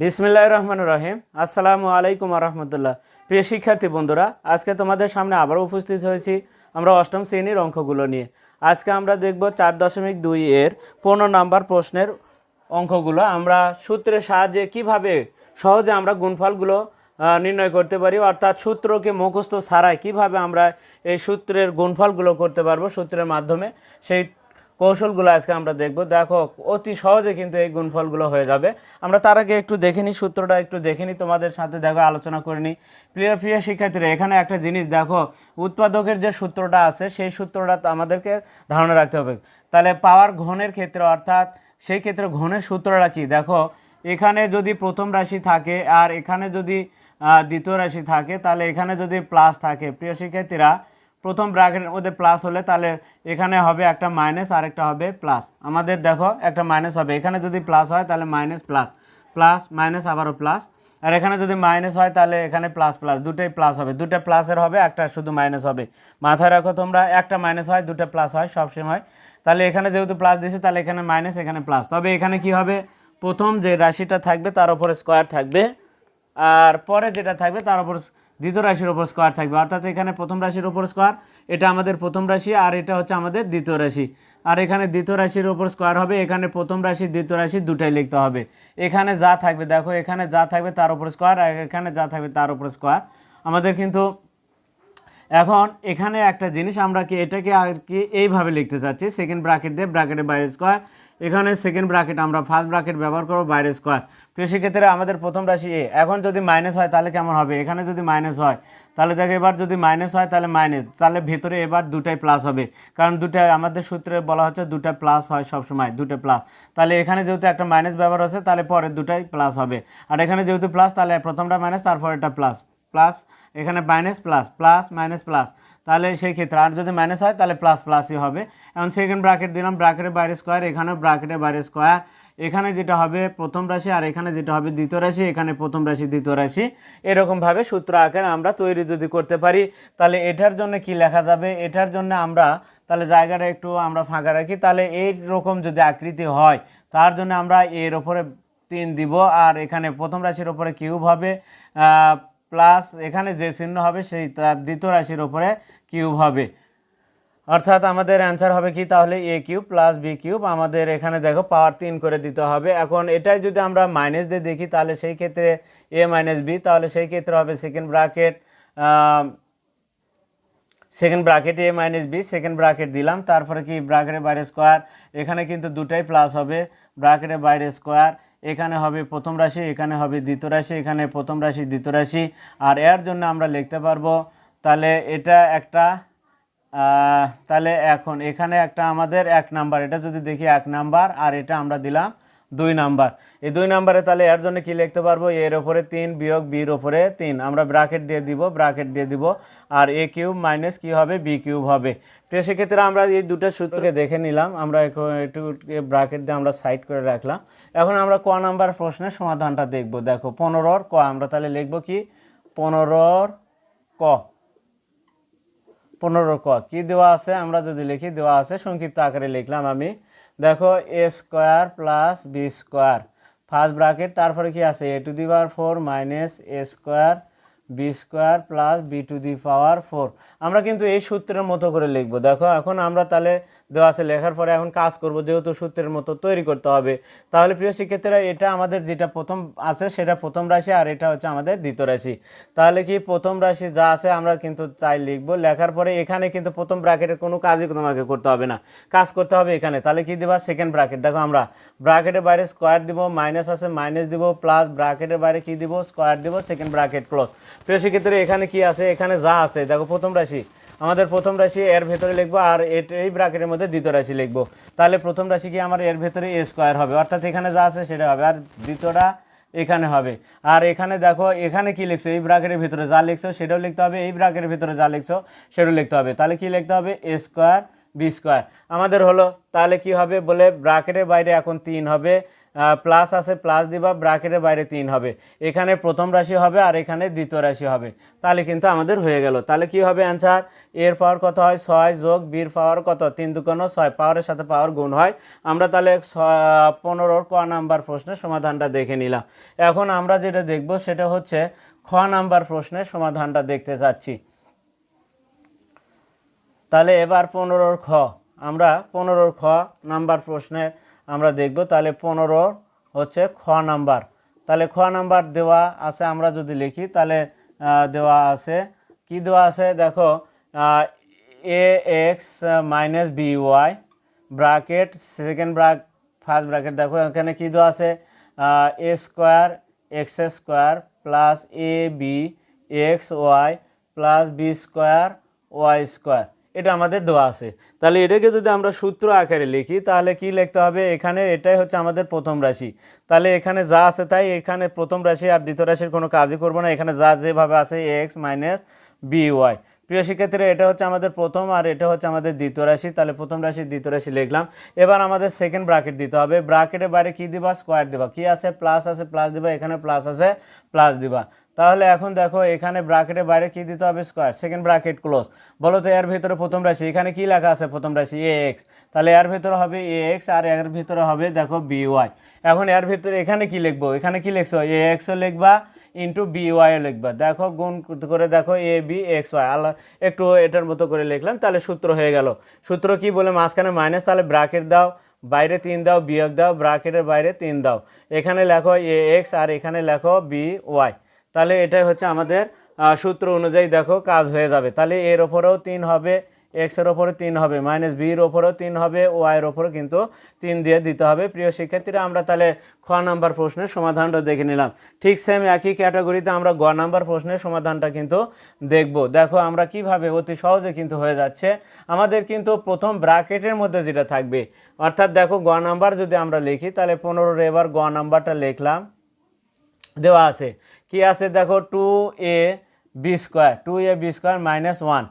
বিসমিল্লাহ রহমান রহিম। আসসালামু আলাইকুম রহমতুল্লাহ। প্রিয় শিক্ষার্থী বন্ধুরা, আজকে তোমাদের সামনে আবার উপস্থিত হয়েছি আমরা অষ্টম শ্রেণির অঙ্কগুলো নিয়ে। আজকে আমরা দেখব চার দশমিক দুই এর পনেরো নাম্বার প্রশ্নের অঙ্কগুলো। আমরা সূত্রের সাহায্যে কীভাবে সহজে আমরা গুণফলগুলো নির্ণয় করতে পারি, অর্থাৎ সূত্রকে মুখস্থ ছাড়াই কীভাবে আমরা এই সূত্রের গুণফলগুলো করতে পারব সূত্রের মাধ্যমে, সেই কৌশলগুলো আজকে আমরা দেখব। দেখো, অতি সহজে কিন্তু এই গুণফলগুলো হয়ে যাবে। আমরা তার আগে একটু দেখে নিই, সূত্রটা একটু দেখে নিই, তোমাদের সাথে দেখো, আলোচনা করে নিই। প্রিয় প্রিয় শিক্ষার্থীরা, এখানে একটা জিনিস দেখো, উৎপাদকের যে সূত্রটা আছে, সেই সূত্রটা আমাদেরকে ধারণা রাখতে হবে। তাহলে পাওয়ার ঘনের ক্ষেত্রে, অর্থাৎ সেই ক্ষেত্রে ঘনের সূত্রটা কি? দেখো, এখানে যদি প্রথম রাশি থাকে আর এখানে যদি দ্বিতীয় রাশি থাকে, তাহলে এখানে যদি প্লাস থাকে। প্রিয় শিক্ষার্থীরা প্রথম ব্র্যাকেটের মধ্যে প্লাস হলে তাহলে এখানে হবে একটা মাইনাস আর একটা হবে প্লাস আমাদের দেখো, একটা মাইনাস হবে। এখানে যদি প্লাস হয়, তাহলে মাইনাস প্লাস প্লাস মাইনাস আবারও প্লাস আর এখানে যদি মাইনাস হয়, তাহলে এখানে প্লাস প্লাস দুটোই প্লাস হবে। দুটো প্লাসের হবে, একটা শুধু মাইনাস হবে। মাথায় রাখো তোমরা, একটা মাইনাস হয়, দুটো প্লাস হয় সবসময় তাহলে এখানে যেহেতু প্লাস দিয়েছে, তাহলে এখানে মাইনাস এখানে প্লাস তবে এখানে কি হবে? প্রথম যে রাশিটা থাকবে, তার উপরে স্কোয়ার থাকবে। আর পরে যেটা থাকবে, তার উপর দ্বিতীয় রাশির উপর স্কোয়ার থাকবে। অর্থাৎ এখানে প্রথম রাশির উপর স্কোয়ার এটা আমাদের প্রথম রাশি আর এটা হচ্ছে আমাদের দ্বিতীয় রাশি। আর এখানে দ্বিতীয় রাশির উপর স্কোয়ার হবে, এখানে প্রথম রাশি, দ্বিতীয় রাশি দুটাই লিখতে হবে। এখানে যা থাকবে, দেখো, এখানে যা থাকবে তার উপর স্কোয়ার আর এখানে যা থাকবে তার উপর স্কোয়ার আমাদের কিন্তু এখন এখানে একটা জিনিস আমরা কি এটাকে আর কি এইভাবে লিখতে চাচ্ছি সেকেন্ড ব্র্যাকেট দিয়ে ব্র্যাকেটের বাইরে স্কোয়ার এখানে সেকেন্ড ব্র্যাকেট আমরা ফার্স্ট ব্র্যাকেট ব্যবহার করব বাইরে স্কোয়ার তো সেক্ষেত্রে আমাদের প্রথম রাশি এ এখন যদি মাইনাস হয়, তাহলে কেমন হবে? এখানে যদি মাইনাস হয়, তাহলে দেখো এবার যদি মাইনাস হয়, তাহলে মাইনাস তাহলে ভেতরে এবার দুটাই প্লাস হবে। কারণ দুটা, আমাদের সূত্রে বলা হচ্ছে দুটা প্লাস হয় সবসময়, দুটো প্লাস তাহলে এখানে যেহেতু একটা মাইনাস ব্যবহার হচ্ছে তাহলে পরে দুটাই প্লাস হবে। আর এখানে যেহেতু প্লাস তাহলে প্রথমটা মাইনাস তারপর এটা প্লাস প্লাস এখানে minus plus plus minus plus তাহলে সেই ক্ষেত্রে আর যদি মাইনাস হয়, তাহলে প্লাস প্লাসই হবে। এখন সেকেন্ড ব্র্যাকেট দিলাম ব্র্যাকেটের বাইরে স্কোয়ার এখানেও ব্র্যাকেটের বাইরে স্কোয়ার এখানে যেটা হবে প্রথম রাশি আর এখানে যেটা হবে দ্বিতীয় রাশি, এখানে প্রথম রাশি, দ্বিতীয় রাশি। এরকমভাবে সূত্র আকারে আমরা তৈরি যদি করতে পারি, তাহলে এটার জন্য কি লেখা যাবে? এটার জন্য আমরা, তাহলে জায়গাটা একটু আমরা ফাঁকা রাখি। তাহলে এইরকম যদি আকৃতি হয়, তার জন্য আমরা এর ওপরে তিন দিব। আর এখানে প্রথম রাশির ওপরে কিউব হবে প্লাস এখানে যে চিহ্ন হবে, সেই তার দ্বিতীয় রাশির ওপরে কিউব হবে। অর্থাৎ আমাদের অ্যান্সার হবে কি? তাহলে A cube plus B cube. আমাদের এখানে দেখো, পাওয়ার তিন করে দিতে হবে। এখন এটাই যদি আমরা মাইনাস দিয়ে দেখি, তাহলে সেই ক্ষেত্রে এ মাইনাস বি। তাহলে সেই ক্ষেত্রে হবে second bracket second bracket A minus B second bracket দিলাম। তারপরে কি? ব্র্যাকেটের বাইরে স্কোয়ার এখানে কিন্তু দুটাই প্লাস হবে। ব্র্যাকেটের বাইরে স্কোয়ার এখানে হবে প্রথম রাশি, এখানে হবে দ্বিতীয় রাশি, এখানে প্রথম রাশি, দ্বিতীয় রাশি। আর এর জন্য আমরা লিখতে পারব তাহলে এটা একটা তাহলে এখন এখানে একটা আমাদের এক নাম্বার, এটা যদি দেখি এক নাম্বার, আর এটা আমরা দিলাম দুই নাম্বার। এই দুই নাম্বারে তাহলে এর জন্য কি লিখতে পারব? এর ওপরে তিন বিয়োগ বির ওপরে তিন। আমরা ব্র্যাকেট দিয়ে দিব, ব্র্যাকেট দিয়ে দিব, আর এ কিউব মাইনাস কী হবে? বি কিউব হবে। তো সেক্ষেত্রে আমরা এই দুটো সূত্রকে দেখে নিলাম। আমরা একটু- ব্র্যাকেট দিয়ে আমরা সাইড করে রাখলাম। এখন আমরা ক নাম্বার প্রশ্নের সমাধানটা দেখব। দেখো, পনেরোর ক, আমরা তাহলে লিখব কি? পনেরোর ক। পনেরো ক। কী দেওয়া আছে? আমরা যদি লিখি, দেওয়া আছে, সংক্ষিপ্ত আকারে লিখলাম আমি। দেখো A square plus B square first bracket তারপরে কি আছে? A to the power four minus A square B square plus B to the power four আমরা কিন্তু এই সূত্রের মতো করে লিখব। দেখো, এখন আমরা তাহলে দেওয়া আছে, লেখার পরে এখন কাজ করব, যেহেতু সূত্রের মতো তৈরি করতে হবে। তাহলে প্রিয় শিক্ষার্থীরা, এটা আমাদের যেটা প্রথম আছে, সেটা প্রথম রাশি আর এটা হচ্ছে আমাদের দ্বিতীয় রাশি। তাহলে কি প্রথম রাশি যা আছে আমরা কিন্তু তাই লিখব, লেখার পরে এখানে কিন্তু প্রথম ব্র্যাকেটের কোনো কাজই তোমাকে করতে হবে না। কাজ করতে হবে এখানে, তাহলে কি দেবা? সেকেন্ড ব্র্যাকেট দেখো আমরা ব্র্যাকেটের বাইরে স্কোয়ার দিব মাইনাস আছে মাইনাস দিব প্লাস ব্র্যাকেটের বাইরে কি দিব? স্কোয়ার দিব সেকেন্ড ব্র্যাকেট ক্লোজ প্রিয় শিক্ষার্থীরা, এখানে কি আছে? এখানে যা আছে, দেখো প্রথম রাশি। আমাদের প্রথম রাশি এর ভেতরে লিখব আর এই ব্রাকেটের মধ্যে দ্বিতীয় রাশি লিখব। তাহলে প্রথম রাশি কি আমার এর ভেতরে এ স্কোয়ার হবে? অর্থাৎ এখানে যা আছে সেটা হবে। আর দ্বিতীয়টা এখানে হবে। আর এখানে দেখো, এখানে কি লিখছো? এই ব্রাকেটের ভিতরে যা লিখছো সেটাও লিখতে হবে, এই ব্রাকেটের ভিতরে যা লিখছো সেটাও লিখতে হবে। তাহলে কি লিখতে হবে? এ স্কোয়ার বি স্কোয়ার আমাদের হলো, তাহলে কি হবে? বলে ব্র্যাকেটের বাইরে এখন তিন হবে। প্লাস আছে প্লাস দিবা ব্রাকেটের বাইরে তিন হবে। এখানে প্রথম রাশি হবে আর এখানে দ্বিতীয় রাশি হবে। তাহলে কিন্তু আমাদের হয়ে গেল। তাহলে কি হবে অ্যান্সার এর পাওয়ার কত হয়? ছয় যোগ বির পাওয়ার কত? তিন দুকোনো ছয়। পাওয়ারের সাথে পাওয়ার গুণ হয়। আমরা তাহলে পনেরোর ক নাম্বার প্রশ্নের সমাধানটা দেখে নিলাম। এখন আমরা যেটা দেখব সেটা হচ্ছে খ নাম্বার প্রশ্নের সমাধানটা দেখতে যাচ্ছি। তাহলে এবার পনেরোর খ। আমরা পনেরোর খ নাম্বার প্রশ্নে আমরা দেখব, তাহলে পনেরো হচ্ছে খ নাম্বার। তাহলে খ নাম্বার দেওয়া আছে আমরা যদি লিখি, তাহলে দেওয়া আছে, কি দেওয়া আছে? দেখো A X minus B Y bracket second bracket first bracket দেখো এখানে কি দেওয়া আছে? A square X square plus A B X Y plus B square Y square. এটা আমাদের দেওয়া আছে। তাহলে এটাকে যদি আমরা সূত্র আকারে লিখি, তাহলে কি লিখতে হবে? এখানে এটাই হচ্ছে আমাদের প্রথম রাশি। তাহলে এখানে যা আছে তাই, এখানে প্রথম রাশি আর দ্বিতীয় রাশির কোনো কাজই করব না। এখানে যা যেভাবে আছে, এক্স মাইনাস বি ওয়াই। প্রিয় শিক্ষার্থীরা, এটা হচ্ছে আমাদের প্রথম আর এটা হচ্ছে আমাদের দ্বিতীয় রাশি। তাহলে প্রথম রাশি, দ্বিতীয় রাশি লিখলাম। এবার আমাদের সেকেন্ড ব্রাকেট দিতে হবে। ব্রাকেটের বাইরে কী দিবা? স্কোয়ার দিবা। কি আছে? প্লাস আছে প্লাস দিবা। এখানে প্লাস আছে প্লাস দিবা। তাহলে এখন দেখো, এখানে ব্রাকেটের বাইরে কি দিতে হবে স্কোয়ার সেকেন্ড ব্রাকেট ক্লোজ বলো তো, এর ভিতরে প্রথম রাশি, এখানে কি লেখা আছে প্রথম রাশি? এ এক্স তাহলে এর ভিতরে হবে এ এক্স আর এর ভিতরে হবে দেখো বি ওয়াই এখন এর ভিতরে এখানে কি লিখব? এখানে কি লিখছো? এ এক্সও লিখবা ইন্টু বি ওয়াইও লিখবা। দেখো, গুণ করে দেখো এ বি এক্স ওয়াই আল্লাহ, একটু এটার মতো করে লিখলাম, তাহলে সূত্র হয়ে গেল। সূত্র কি বলে মাঝখানে মাইনাস তাহলে ব্রাকেট দাও। বাইরে তিন দাও, বিয়োগ দাও। ব্রাকেটের বাইরে তিন দাও। এখানে লেখো এ এক্স আর এখানে লেখো বি ওয়াই তাহলে এটাই হচ্ছে আমাদের সূত্র অনুযায়ী দেখো কাজ হয়ে যাবে। তাহলে এর ওপরেও তিন হবে এক্সের ওপরে তিন হবে মাইনাস বির ওপরেও তিন হবে ওয়াইয়ের ওপরে কিন্তু তিন দিয়ে দিতে হবে। প্রিয় শিক্ষার্থীরা, আমরা তাহলে খ নাম্বার প্রশ্নের সমাধানটা দেখে নিলাম। ঠিক সেম একই ক্যাটাগরিতে আমরা গ নাম্বার প্রশ্নের সমাধানটা কিন্তু দেখব। দেখো আমরা কীভাবে অতি সহজে কিন্তু হয়ে যাচ্ছে। আমাদের কিন্তু প্রথম ব্র্যাকেটের মধ্যে যেটা থাকবে, অর্থাৎ দেখো গ নাম্বার যদি আমরা লিখি, তাহলে পনেরোর এবার গ নাম্বারটা লিখলাম। দেওয়া আছে। কি আছে দেখো? Two A B square two A B square minus one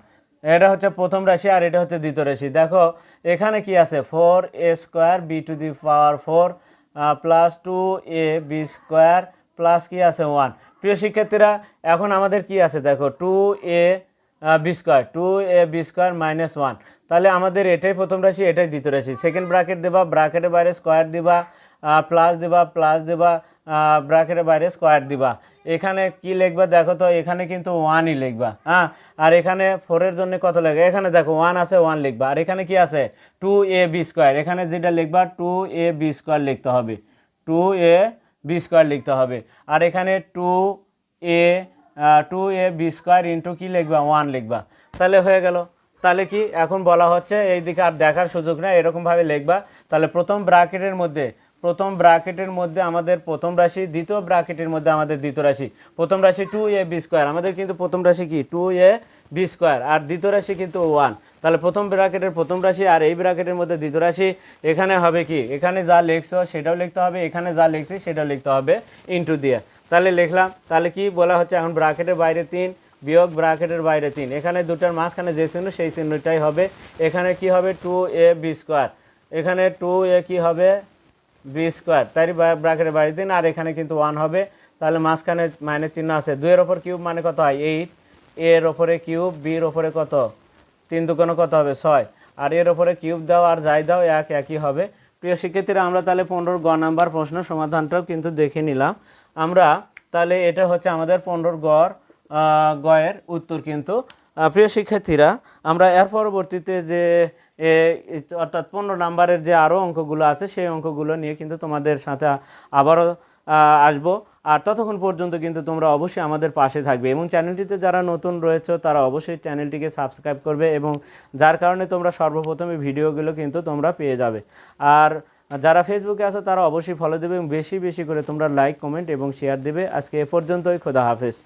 এটা হচ্ছে প্রথম রাশি আর এটা হচ্ছে দ্বিতীয় রাশি। দেখো, এখানে কি আছে? Four A square B to the power four plus two A B square plus কি আছে? ওয়ান প্রিয় শিক্ষার্থীরা, এখন আমাদের কি আছে? দেখো two A B square two A B square minus one তাহলে আমাদের এটাই প্রথম রাশি, এটাই দ্বিতীয় রাশি। সেকেন্ড ব্রাকেট দেবা ব্র্যাকেটের বাইরে স্কোয়ার দিবা প্লাস দিবা প্লাস দিবা ব্র্যাকেটের বাইরে স্কোয়ার দিবা। এখানে কি লিখবা দেখো তো, এখানে কিন্তু ওয়ানই লিখবা হ্যাঁ? আর এখানে ফোরের জন্য কত লাগবে এখানে দেখো ওয়ান আছে ওয়ান লিখবা। আর এখানে কি আছে? টু এ বি স্কোয়ার এখানে যেটা লিখবা টু এ বি স্কোয়ার লিখতে হবে। টু এ বি স্কোয়ার লিখতে হবে। আর এখানে two A two A B square into কী লিখবা? ওয়ান লিখবা। তাহলে হয়ে গেল। তাহলে কি? এখন বলা হচ্ছে এই দিকে আর দেখার সুযোগ নেই, এরকমভাবে লিখবা। তাহলে প্রথম ব্র্যাকেটের মধ্যে প্রথম ব্র্যাকেটের মধ্যে আমাদের প্রথম রাশি, দ্বিতীয় ব্র্যাকেটের মধ্যে আমাদের দ্বিতীয় রাশি। প্রথম রাশি টু এ বি স্কোয়ার আমাদের কিন্তু প্রথম রাশি কি? টু এ বি স্কোয়ার আর দ্বিতীয় রাশি কিন্তু ওয়ান তাহলে প্রথম ব্র্যাকেটের প্রথম রাশি আর এই ব্র্যাকেটের মধ্যে দ্বিতীয় রাশি, এখানে হবে কি? এখানে যা লিখছো সেটাও লিখতে হবে, এখানে যা লিখছি সেটাও লিখতে হবে ইন্টু দিয়ে। তাহলে লিখলাম, তাহলে কি বলা হচ্ছে? এখন ব্র্যাকেটের বাইরে তিন, বিয়োগ ব্র্যাকেটের বাইরে তিন। এখানে দুটার মাঝখানে যে চিহ্ন, সেই চিহ্নটাই হবে। এখানে কি হবে? টু এ বি স্কোয়ার এখানে টু এ কি হবে? B square. তাই ব্র্যাকেটের বাইরে দিন, আর এখানে কিন্তু ওয়ান হবে। তাহলে মাঝখানে মাইনের চিহ্ন আছে। দুইয়ের ওপর কিউব মানে কত হয়? এইট এর ওপরে কিউব বির ওপরে কত? তিন দুগুণ কত হবে? ছয়। আর এর ওপরে কিউব দাও আর যাই দাও, এক একই হবে। প্রিয় শিক্ষার্থীরা, আমরা তাহলে পনেরোর গ নাম্বার প্রশ্ন সমাধানটাও কিন্তু দেখে নিলাম। আমরা তাহলে এটা হচ্ছে আমাদের পনেরোর গড় গয়ের উত্তর কিন্তু। প্রিয় শিক্ষার্থীরা, আমরা এর পরবর্তীতে যে অর্থাৎ পনেরো নাম্বারের যে আরও অঙ্কগুলো আছে, সেই অঙ্কগুলো নিয়ে কিন্তু তোমাদের সাথে আবারও আসব। আর ততক্ষণ পর্যন্ত কিন্তু তোমরা অবশ্যই আমাদের পাশে থাকবে এবং চ্যানেলটিতে যারা নতুন রয়েছে, তারা অবশ্যই চ্যানেলটিকে সাবস্ক্রাইব করবে এবং যার কারণে তোমরা সর্বপ্রথমে ভিডিওগুলো কিন্তু তোমরা পেয়ে যাবে। আর যারা ফেসবুকে আছো, তারা অবশ্যই ফলো দেবে এবং বেশি বেশি করে তোমরা লাইক কমেন্ট এবং শেয়ার দেবে। আজকে এ পর্যন্তই, খোদা হাফেজ।